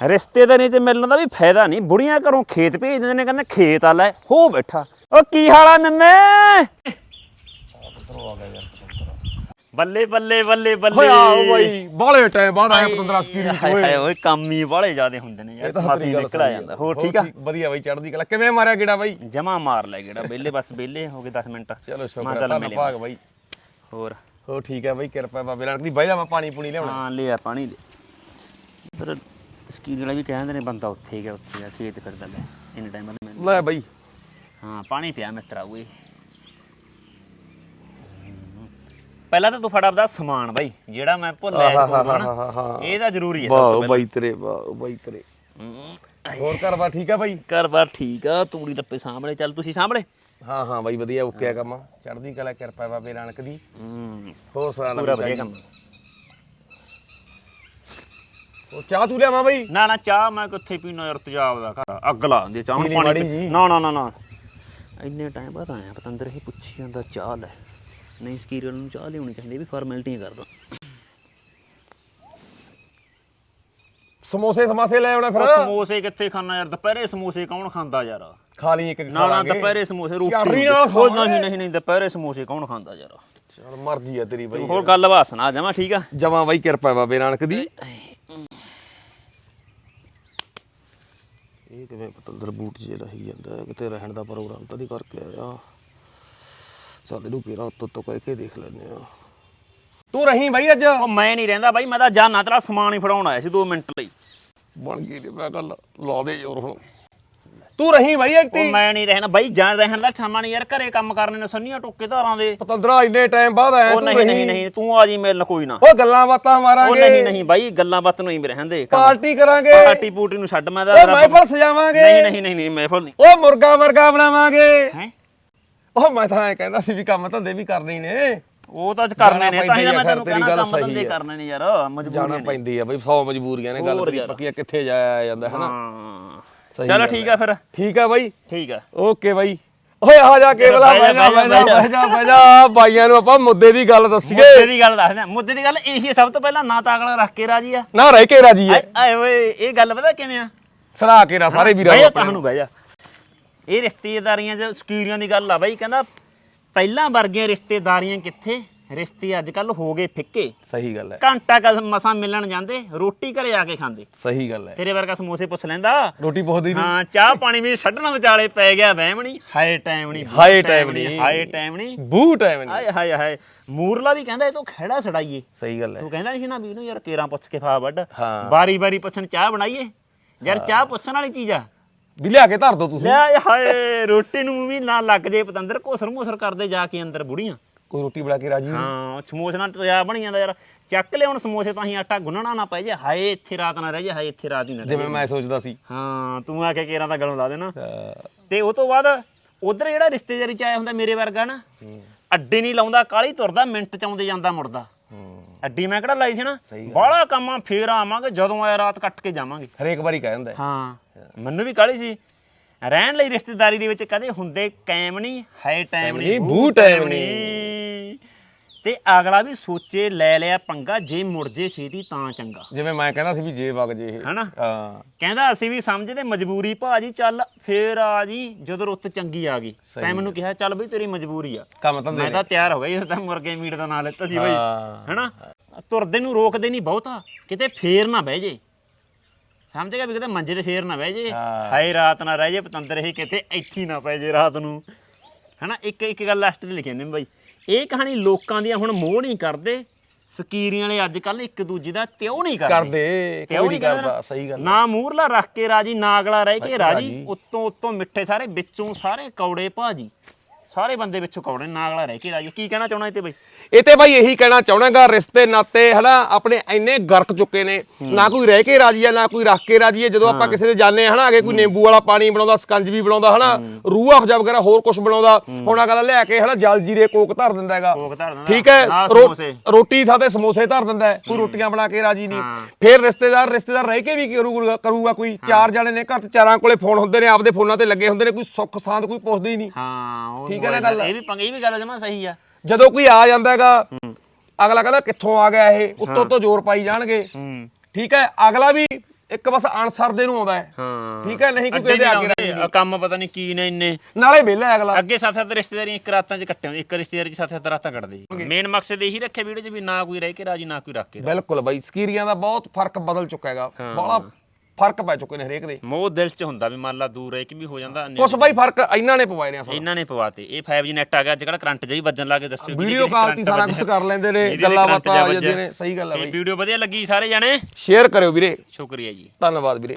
ਰਿਸ਼ਤੇਦਾਰੀ ਚ ਮਿਲਣ ਦਾ ਵੀ ਫਾਇਦਾ ਨਹੀਂ। ਬੁੜੀਆਂ ਘਰੋਂ ਖੇਤ ਭੇਜ ਦਿੰਦੇ ਨੇ ਕਹਿੰਦੇ ਖੇਤ ਆ ਲੈ ਹੋ ਬੈਠਾ। ਓ ਕੀ ਹਾਲਾ ਨੰਨੇ? ਬੱਲੇ ਬੱਲੇ ਬੱਲੇ ਬੱਲੇ। ਹੋਇਆ ਬਾਈ ਬਾਲੇ ਟਾਈਮ ਬਾਅਦ ਆਇਆ ਪਤੰਦਰਾ ਸਕੀਰੀ ਚ ਹਾਏ ਓਏ। ਹਾਏ ਓਏ ਕੰਮ ਹੀ ਬਾਲੇ ਜ਼ਿਆਦੇ ਹੁੰਦੇ ਨੇ ਯਾਰ ਗੱਲ ਨਿਕਲ ਆ ਜਾਂਦਾ। ਹੋਰ ਠੀਕ ਆ? ਵਧੀਆ ਬਾਈ ਚੜ੍ਹਦੀ ਕਲਾ। ਕਿਵੇਂ ਮਾਰਿਆ ਗੇੜਾ ਬਾਈ? ਜਮਾ ਮਾਰ ਲੈ ਗੇੜਾ ਵਿਹਲੇ ਬਸ ਵਿਹਲੇ ਹੋ ਗਏ 10 ਮਿੰਟ। ਚਲੋ ਸ਼ੁਕਰ ਧੰਨ ਮਿਲੇ। ਭਾਗ ਬਾਈ। ਹੋਰ? ਹੋ ਠੀਕ ਹੈ ਬਾਈ ਕਿਰਪਾ ਬਾਬੇ ਨਾਨਕ ਦੀ। ਬਾਈ ਜਾ ਮੈਂ ਪਾਣੀ ਪੂਣੀ ਲਿਆਉਣਾ। ਹਾਂ ਲਿਆ ਪਾਣੀ ਲੈ ਸਕੀਨ ਵਾਲਾ ਵੀ ਕਹਿੰਦੇ ਨੇ ਬੰਦਾ ਉੱਥੇ ਗਿਆ ਉੱਥੇ ਗਿਆ ਖੇਤ ਫਿਰਦਾ ਲੈ ਇੰਨੇ ਟਾਈਮ ਬਾਅਦ ਮੈਨੂੰ ਲੈ ਬਾਈ। ਹਾਂ ਪਾਣੀ ਪਿਆ ਮਿੱਤਰਾ ਓਏ। ਪਹਿਲਾਂ ਤਾਂ ਤੂੰ ਫੜ ਆਪਦਾ ਸਮਾਨ ਬਾਈ ਜਿਹੜਾ ਮੈਂ ਭੁੱਲਿਆ ਸੀ ਹਾਂ, ਹਾਂ, ਹਾਂ, ਇਹ ਤਾਂ ਜ਼ਰੂਰੀ ਹੈ ਵਾਹ ਬਾਈ ਤੇਰੇ ਵਾਹ ਬਾਈ ਤੇਰੇ। ਹੋਰ ਘਰ ਬਾਰ ਠੀਕ ਆ ਬਾਈ? ਘਰ ਬਾਰ ਠੀਕ ਆ ਤੂੜੀ ਟੱਪੇ ਸਾਹਮਣੇ ਚੱਲ ਤੁਸੀਂ ਸਾਹਮਣੇ ਹਾਂ ਹਾਂ ਬਾਈ ਵਧੀਆ ਓਕੇ ਆ ਕੰਮ। ਚੜ੍ਹਦੀ ਕਲਾ ਕਿਰਪਾ ਬਾਬੇ ਨਾਨਕ ਦੀ। ਹੂੰ। ਹੋਰ ਸੁਣਾ ਪੂਰਾ ਵਧੀਆ ਤਾਜ਼ੀ? ਕੰਮ। ਉਹ ਚਾਹ ਤੂੰ ਲਿਆਵਾਂ ਬਾਈ? ਨਾ ਨਾ ਚਾਹ ਮੈਂ ਕਿੱਥੇ ਪੀਣਾ ਯਾਰ ਤੇਜ਼ਾਬ ਦਾ ਘਰ। ਅੱਗ ਲਾ ਦਿੰਦੀ ਚਾਹ ਨੂੰ ਪਾਣੀ ਪੀ-। ਨਾ ਨਾ ਨਾ ਨਾ। ਇੰਨੇ ਟਾਈਮ ਬਾਅਦ ਆਇਆ ਪਤੰਦਰ ਇਹ ਪੁੱਛੀ ਜਾਂਦਾ ਚਾਹ ਲੈ। ਨਹੀਂ ਸਕੀਰੀਅਲ ਨੂੰ ਚਾਹ ਲਿਆਉਣੀ ਚਾਹੀਦੀ ਵੀ ਫਾਰਮੈਲਿਟੀਆਂ ਕਰਦਾ। ਸਮੋਸੇ ਸਮਾਸੇ ਲੈ ਆਉਣਾ ਉਹ ਫਿਰ ਸਮੋਸੇ ਕਿੱਥੇ ਖਾਣਾ ਯਾਰ? ਦੁਪਹਿਰੇ ਸਮੋਸੇ ਕੌਣ ਖਾਂਦਾ ਯਾਰ? ਖਾ ਲਈ ਇੱਕ ਨਾ ਨਾ ਦੁਪਹਿਰੇ ਸਮੋਸੇ ਰੋਟੀ। ਨਾਲ ਖਾਵਾਂਗੇ। ਨਹੀਂ ਨਹੀਂ ਨਹੀਂ ਦੁਪਹਿਰੇ ਸਮੋਸੇ ਕੌਣ ਖਾਂਦਾ ਯਾਰ? ਚਲ ਮਰਜ਼ੀ ਆ ਤੇਰੀ ਬਾਈ। ਹੋਰ ਗੱਲ ਬਾਤ ਸੁਣਾ ਜਾਵਾਂ ਠੀਕ ਆ? ਜਮਾ ਬਾਈ ਕਿਰਪਾ ਬਾਬੇ ਨਾਨਕ ਦੀ। ਇਹ ਕਿਵੇਂ ਪਤੰਦਰ ਬੂਟ ਜੇ ਰਹੀ ਜਾਂਦਾ ਕਿਤੇ ਰਹਿਣ ਦਾ ਪ੍ਰੋਗਰਾਮ ਤਾਂ ਨਹੀਂ ਕਰਕੇ ਆਇਆ। ਸਾਡੇ ਨੂੰ ਕਿਹੜਾ ਉੱਤੋਂ ਤੋਂ ਕਹਿ ਕੇ ਦੇਖ ਲੈਨੇ ਆ ਤੂੰ ਰਹੀਂ ਬਾਈ ਅੱਜ? ਉਹ ਮੈਂ ਨਹੀਂ ਰਹਿੰਦਾ ਬਾਈ ਮੈਂ ਤਾਂ ਜਾਨਾ ਤੇਰਾ ਸਮਾਨ ਹੀ ਫੜਾਉਣ ਆਇਆ ਸੀ 2 ਮਿੰਟ ਲਈ। ਬਣ ਗਈ ਨੀ ਮੈਂ ਗੱਲ ਲਾ ਦੇ ਜ਼ੋਰ ਹੁਣ। ਤੂੰ ਰਹੀਂ ਬਾਈ ਇੱਕ ਉਹ ਤੀ ਮੈਂ ਨਹੀਂ ਰਹਿਣਾ। ਬਾਈ ਜਾਣ ਰਹਿਣ ਦਾ ਠਾਮਾ ਨਹੀਂ ਯਾਰ ਘਰੇ ਕੰਮ ਕਰਨੇ ਨੇ ਸੰਨੀਆਂ ਟੋਕੇ ਧਾਰਾਂ ਦੇ। ਪਤੰਦਰਾ ਇੰਨੇ ਟਾਈਮ ਬਾਅਦ ਆਇਆ ਉਹ ਤੂੰ ਨਹੀਂ ਨਹੀਂ ਨਹੀਂ ਤੂੰ ਆ ਜੀ ਮਿਲਣ ਕੋਈ ਨਾ। ਉਹ ਗੱਲਾਂ ਬਾਤਾਂ ਉਹ ਮਾਰਾਂਗੇ ਨਹੀਂ ਨਹੀਂ ਬਾਈ ਗੱਲਾਂ ਬਾਤ ਨੂੰ ਹੀ ਰਹਿੰਦੇ ਪਾਰਟੀ ਕਰਾਂਗੇ। ਪਾਰਟੀ ਪੂਟੀ ਨੂੰ ਛੱਡ ਮੈਂ ਤਾਂ ਉਹ ਮਹਿਫਲ ਸਜਾਵਾਂਗੇ। ਨਹੀਂ ਨਹੀਂ ਨਹੀਂ ਨਹੀਂ ਮਹਿਫਲ ਨਹੀਂ। ਉਹ ਮੁਰਗਾ ਵਰਗਾ ਬਣਾਵਾਂਗੇ। ਹੈ? ਉਹ ਮੈਂ ਤਾਂ ਐ ਕਹਿੰਦਾ ਸੀ ਵੀ ਕੰਮ ਧੰਦੇ ਵੀ ਕਰਨੇ ਹੀ ਨੇ। ਉਹ ਤਾਂ ਅੱਜ ਕਰਨੇ ਨੇ ਜਾਣਾ ਤਾਂ ਹੀ ਤਾਂ ਮੈਂ ਤੈਨੂੰ ਤੇਰੀ ਕਹਿਣਾ ਗੱਲ ਕੰਮ ਸਹੀ ਧੰਦੇ। ਕਰਨੇ ਨੇ ਯਾਰ ਜਾਣਾ ਮਜਬੂਰੀ ਨੇ। ਪੈਂਦੀ ਆ ਬਈ 100 ਮਜਬੂਰੀਆਂ ਨੇ ਗੱਲ ਹੋਰ ਤੇਰੀ ਯਾਰ। ਪੱਕੀ ਆ ਕਿੱਥੇ ਜਾਇਆ ਜਾਂਦਾ ਹੈ ਨਾ? ਹਾਂ। ਚਲੋ ਠੀਕ ਆ ਫਿਰ। ਠੀਕ ਆ ਬਾਈ? ਠੀਕ ਆ। ਓਕੇ ਬਾਈ। ਓਏ ਆ ਜਾ ਕੇਵਲਾ ਬਹਿ ਜਾ, ਬਹਿ ਜਾ ਬਹਿ ਜਾ, ਬਾਈਆਂ ਨੂੰ ਆਪਾਂ ਮੁੱਦੇ ਦੀ ਗੱਲ ਮੁੱਦੇ ਦੱਸੀਏ ਦੀ ਗੱਲ ਦੱਸਦੇ ਆ ਮੁੱਦੇ ਦੀ ਗੱਲ ਇਹੀ ਆ, ਸਭ ਤੋਂ ਪਹਿਲਾਂ ਨਾ ਤਾਂ ਅਗਲਾ ਰੱਖ ਕੇ ਰਾਜੀ ਆ। ਨਾ ਰਹਿ ਕੇ ਰਾਜੀ ਐ ਆਏ ਓਏ ਇਹ ਗੱਲ ਪਤਾ ਕਿਵੇਂ ਆ? ਸਲਾਹ ਕੇ ਰਾ ਸਾਰੇ ਵੀਰਾਂ ਨੂੰ। ਤੁਹਾਨੂੰ ਬਹਿ ਜਾ। ਇਹ ਰਿਸ਼ਤੇਦਾਰੀਆਂ ਚ ਸਕੀਰੀਆਂ ਦੀ ਗੱਲ ਆ ਬਾਈ ਕਹਿੰਦਾ ਪਹਿਲਾਂ ਵਰਗੀਆਂ ਰਿਸ਼ਤੇਦਾਰੀਆਂ ਕਿੱਥੇ? ਰਿਸ਼ਤੇ ਅੱਜ ਕੱਲ ਹੋ ਗਏ ਫਿੱਕੇ। ਸਹੀ ਗੱਲ ਹੈ। ਘੰਟਾ ਕਸ ਮਸਾਂ ਮਿਲਣ ਜਾਂਦੇ ਰੋਟੀ ਘਰੇ ਆ ਕੇ ਖਾਂਦੇ। ਸਹੀ ਗੱਲ ਹੈ। ਤੇਰੇ ਵਰਗਾ ਸਮੋਸੇ ਪੁੱਛ ਲੈਂਦਾ ਰੋਟੀ ਪੁੱਛਦੀ ਨਹੀਂ। ਹਾਂ ਚਾਹ ਪਾਣੀ ਵੀ ਛੱਡਣਾ ਵਿਚਾਲੇ ਪੈ ਗਿਆ ਵਹਿਮਣੀ ਹਾਏ ਟਾਈਮ ਨਹੀਂ ਹਾਏ ਟਾਈਮ ਨਹੀਂ। ਹਾਏ ਟਾਈਮ ਨਹੀਂ। ਬੂ ਟਾਈਮ ਨਹੀਂ। ਹਾਏ ਹਾਏ ਹਾਏ। ਮੂਰਲਾ ਵੀ ਕਹਿੰਦਾ ਇਹ ਤੋਂ ਖਹਿੜਾ ਛੜਾਈਏ ਸਹੀ ਗੱਲ ਹੈ। ਤੂੰ ਕਹਿੰਦਾ ਨਹੀਂ ਸੀ ਨਾ ਵੀ ਇਹਨੂੰ ਯਾਰ ਕੇਰਾਂ ਪੁੱਛ ਕੇ ਫਾ ਹਾਂ। ਬਾਰੀ ਬਾਰੀ ਪੁੱਛਣ ਚਾਹ ਬਣਾਈਏ। ਯਾਰ ਚਾਹ ਪੁੱਛਣ ਵਾਲੀ ਚੀਜ਼ ਆ। ਵੀ ਲਿਆ ਕੇ ਧਰ ਦੋ ਤੁਸੀਂ। ਲੈ ਹਾਏ ਰੋਟੀ ਨੂੰ ਵੀ ਨਾ ਲੱਗ ਜੇ ਪਤੰਦਰ ਘੋਸਰ ਮੋਸਰ ਕਰਦੇ ਜਾ ਕੇ ਅੰਦਰ ਬੁੜੀਆਂ। ਕੋਈ ਰੋਟੀ ਬਣਾ ਕੇ ਰਾਜੀ ਹਾਂ ਸਮੋਸੇ ਨਾਲ ਤਿਆ ਬਣੀ ਜਾਂਦਾ ਯਾਰ। ਚੱਕ ਲਿਆਉਣ ਸਮੋਸੇ ਤਾਂ ਹੀ ਆਟਾ ਗੁੰਨਣਾ ਨਾ ਪੈ ਜੇ। ਹਾਏ ਇੱਥੇ ਰਾਤ ਨਾ ਰਹਿ ਜੇ ਹਾਏ ਇੱਥੇ ਰਾਤ ਹੀ ਨਾ ਰਹਿ ਜਿਵੇਂ ਮੈਂ ਸੋਚਦਾ ਸੀ। ਹਾਂ ਤੂੰ ਆ ਕੇ ਕੇਰਾਂ ਦਾ ਗਲੋਂ ਲਾ ਦੇਣਾ। ਤੇ ਉਹ ਤੋਂ ਬਾਅਦ ਉਧਰ ਜਿਹੜਾ ਰਿਸ਼ਤੇਦਾਰੀ ਚ ਆਇਆ ਹੁੰਦਾ ਮੇਰੇ ਵਰਗਾ ਨਾ ਅੱਡੇ ਨਹੀਂ ਲਾਉਂਦਾ ਕਾਲੀ ਤੁਰਦਾ ਮਿੰਟ ਚ ਆਉਂਦੇ ਜਾਂਦਾ ਮੁੜਦਾ। ਅੱਡੀ ਮੈਂ ਕਿਹੜਾ ਲਾਈ ਸੀ ਨਾ? ਬਾਹਲਾ ਕੰਮਾਂ ਫੇਰ ਆਵਾਂਗੇ ਜਦੋਂ ਆਇਆ ਰਾਤ ਕੱਟ ਕੇ ਜਾਵਾਂਗੇ। ਹਰੇਕ ਵਾਰੀ ਕਹਿ ਹੁੰਦਾ ਹੈ। ਮੈਨੂੰ ਵੀ ਕਾਲੀ ਸੀ। ਰਹਿਣ ਲਈ ਰਿਸ਼ਤੇਦਾਰੀ ਦੇ ਵਿੱਚ ਕਦੇ ਹੁੰਦੇ ਕਾਇਮ ਨਹੀਂ ਹੈ ਟਾਈਮ ਨਹੀਂ ਬੂ ਟਾਈਮ ਨਹੀਂ। ਤੇ ਅਗਲਾ ਵੀ ਸੋਚੇ ਲੈ ਲਿਆ ਪੰਗਾ ਜੇ ਮੁੜ ਜੇ ਛੇਤੀ ਤਾਂ ਚੰਗਾ। ਜਿਵੇਂ ਮੈਂ ਕਹਿੰਦਾ ਸੀ ਵੀ ਜੇ ਵਗ ਜੇ ਇਹ। ਹਨਾ? ਹਾਂ। ਕਹਿੰਦਾ ਅਸੀਂ ਵੀ ਸਮਝਦੇ ਮਜਬੂਰੀ ਭਾਜੀ ਚੱਲ ਫੇਰ ਆ ਜੀ ਜਦੋਂ ਰੁੱਤ ਚੰਗੀ ਆ ਗਈ। ਤੈਂ ਮੈਨੂੰ ਕਿਹਾ ਚੱਲ ਬਈ ਤੇਰੀ ਮਜਬੂਰੀ ਆ। ਕੰਮ ਧੰਦੇ ਮੈਂ ਤਾਂ ਤਿਆਰ ਹੋ ਗਿਆ ਜਦੋਂ ਤਾਂ ਮੁਰਗੇ ਮੀਟ ਦਾ ਨਾਂ ਲੈਤਾ ਸੀ ਬਈ। ਹਾਂ। ਹੈਨਾ? ਤੁਰਦੇ ਨੂੰ ਰੋਕਦੇ ਨਹੀਂ ਬਹੁਤਾ। ਕਿਤੇ ਫੇਰ ਨਾ ਬਹਿ ਜੇ। ਸਮਝ ਗਿਆ ਵੀ ਕਿਤੇ ਮੰਜੇ ਤੇ ਫੇਰ ਨਾ ਬਹਿ ਜੇ। ਹਾਂ। ਹਾਏ ਰਾਤ ਨਾ ਰਹਿ ਜੇ ਪਤੰਦਰ ਇਹ ਕਿਤੇ ਇੱਥੇ ਹੀ ਨਾ ਪੈ ਜੇ ਰਾਤ ਨੂੰ। ਹੈਨਾ? ਇੱਕ ਇੱਕ ਗੱਲ ਲਾਸਟ ਤੇ ਲਿਖੀ ਨੇ ਬਈ। ਇਹ ਕਹਾਣੀ ਲੋਕਾਂ ਦੀਆਂ ਹੁਣ ਮੋਹ ਨਹੀਂ ਕਰਦੇ ਸਕੀਰੀਆਂ ਵਾਲੇ ਅੱਜ ਕੱਲ ਇੱਕ ਦੂਜੇ ਦਾ ਤਿਉ ਨਹੀਂ ਕਰਦੇ ਕਰਦੇ ਤਿਉ ਕੋਈ ਨਹੀਂ ਕਰਦੇ। ਸਹੀ ਗੱਲ ਨਾ ਮੂਰਲਾ ਰੱਖ ਕੇ ਰਾਜੀ ਨਾ ਅਗਲਾ ਰਹਿ ਕੇ ਰਾਜੀ। ਉੱਤੋਂ ਉੱਤੋਂ ਮਿੱਠੇ ਸਾਰੇ ਵਿੱਚੋਂ ਸਾਰੇ ਕੌੜੇ ਭਾਜੀ ਸਾਰੇ ਬੰਦੇ ਵਿੱਚੋਂ ਕੌੜੇ ਨਾ ਅਗਲਾ ਰਹਿ ਕੇ ਰਾਜੀ ਕੀ ਕਹਿਣਾ ਚਾਹਣਾ ਤੇ ਬਈ? ਇਹ ਤੇ ਬਾਈ ਇਹੀ ਕਹਿਣਾ ਚਾਹਣਾਗਾ ਰਿਸ਼ਤੇ ਨਾਤੇ ਹਨਾ ਆਪਣੇ ਇੰਨੇ ਗਰਕ ਚੁੱਕੇ ਨੇ ਨਾ ਕੋਈ ਰਹਿ ਕੇ ਰਾਜੀ ਆ ਨਾ ਕੋਈ ਰੱਖ ਕੇ ਰਾਜੀ ਹੈ ਜਦੋਂ ਆਪਾਂ ਕਿਸੇ ਦੇ ਜਾਣੇ ਹਨਾ ਅਗੇ ਕੋਈ ਨਿੰਬੂ ਵਾਲਾ ਪਾਣੀ ਬਣਾਉਂਦਾ ਸਕੰਜਵੀ ਬਣਾਉਂਦਾ ਹਨਾ ਰੂਹ ਅਫਜਾ ਵਗੈਰਾ ਹੋਰ ਕੁਝ ਬਣਾਉਂਦਾ ਹੁਣ ਅਗਲਾ ਲਿਆ ਕੇ ਹਨਾ ਜਲ ਜੀਰੇ ਕੋਕ ਧਰ ਦਿੰਦਾ ਹੈਗਾ ਕੋਕ ਧਰ ਦਿੰਦਾ, ਠੀਕ ਹੈ। ਰੋਟੀ ਥਾਂ ਤੇ ਸਮੋਸੇ ਧਰ ਦਿੰਦਾ ਕੋਈ ਰੋਟੀਆਂ ਬਣਾ ਕੇ ਰਾਜੀ ਨਹੀਂ। ਫਿਰ ਰਿਸ਼ਤੇਦਾਰ ਰਿਸ਼ਤੇਦਾਰ ਰਹਿ ਕੇ ਵੀ ਕਰੂਗਾ ਕਰੂਗਾ ਕੋਈ ਚਾਰ ਜਣੇ ਨੇ ਘਰ ਚ ਚਾਰਾਂ ਕੋਲੇ ਫੋਨ ਹੁੰਦੇ ਨੇ ਆਪਦੇ ਫੋਨਾਂ ਤੇ ਲੱਗੇ ਹੁੰਦੇ ਨੇ ਕੋਈ ਸੁੱਖ ਸਾਂਦ ਕੋਈ ਪੁੱਛਦਾ ਹੀ ਨਹੀਂ। ਹਾਂ ਉਹ ਠੀਕ ਹੈ ਨਾ। ਗੱਲ? ਇਹ ਵੀ ਪੰਗੇ ਇਹ ਵੀ ਗੱਲ ਜਮਾ ਸਹੀ ਆ। ਜਦੋਂ ਕੋਈ ਆ ਜਾਂਦਾ ਹੈਗਾ ਅਗਲਾ ਕਹਿੰਦਾ ਕਿੱਥੋਂ ਆ ਗਿਆ ਇਹ? ਉੱਤੋਂ ਤੋਂ ਜ਼ੋਰ ਪਾਈ ਜਾਣਗੇ। ਹੂੰ। ਠੀਕ ਹੈ ਅਗਲਾ ਵੀ ਇੱਕ ਬਸ ਅਨਸਰ ਦੇ ਨੂੰ ਆਉਂਦਾ ਹੈ। ਹਾਂ। ਠੀਕ ਹੈ ਨਹੀਂ ਕੋਈ ਅੱਡੇ ਅੱਗੇ ਲਾਉਂਦੇ, ਕੰਮ ਪਤਾ ਨਹੀਂ ਕੀ ਨੇ ਇੰਨੇ। ਨਾਲੇ ਵਿਹਲਾ ਹੈ ਅਗਲਾ। ਅੱਗੇ ਸੱਤ ਸੱਤ ਰਿਸ਼ਤੇਦਾਰੀਆਂ ਇੱਕ ਰਾਤਾਂ 'ਚ ਕੱਟੇ ਹੁੰਦੇ ਇੱਕ ਰਿਸ਼ਤੇਦਾਰੀ 'ਚ ਸੱਤ ਸੱਤ ਰਾਤਾਂ ਕੱਟਦੇ ਸੀ। ਮੇਨ ਮਕਸਦ ਇਹੀ ਰੱਖਿਆ ਵੀਡੀਓ 'ਚ ਵੀ ਨਾ ਕੋਈ ਰਹਿ ਕੇ ਰਾਜੀ ਨਾ ਕੋਈ ਰੱਖ ਕੇ ਰਾਜੀ। ਬਿਲਕੁਲ ਬਾਈ ਸਕੀਰੀਆਂ ਦਾ ਬਹੁਤ ਫ਼ਰਕ ਬਦਲ ਚੁੱਕਾ ਹੈਗਾ। ਬੜਾ ਫ਼ਰਕ ਪੈ ਚੁੱਕੇ ਨੇ ਹਰੇਕ ਦੇ। ਮੋਹ ਦਿਲ 'ਚ ਹੁੰਦਾ ਵੀ ਮੰਨ ਲਾ ਦੂਰ ਰਹਿ ਕੇ ਵੀ ਹੋ ਜਾਂਦਾ ਕੁਛ ਬਾਈ ਫ਼ਰਕ ਇਹਨਾਂ ਨੇ ਪਵਾਏ ਨੇ ਅਸਲ। ਇਹਨਾਂ ਨੇ ਪਵਾਤੇ ਇਹ 5G ਨੈਟ ਆ ਗਿਆ ਅੱਜ ਕਰੰਟ ਜਿਹਾ ਵੱਜਣ ਲੱਗੇ ਦੱਸਿਓ ਕਿਹਦੀ ਵੀਡੀਓ ਕਾਲ ਤੇ ਸਾਰਾ। ਕੁਝ ਕਰ ਲੈਂਦੇ ਨੇ ਗੱਲਾਂ ਬਾਤਾਂ ਆ ਜਾਂਦੀਆਂ। ਨੇ ਸਹੀ ਗੱਲ ਹੈ ਇਹ ਬਾਈ। ਵੀਡੀਓ ਵਧੀਆ ਲੱਗੀ ਸਾਰੇ ਜਾਣੇ? ਸ਼ੇਅਰ ਕਰਿਓ ਵੀਰੇ। ਸ਼ੁਕਰੀਆ ਜੀ। ਧੰਨਵਾਦ ਵੀਰੇ।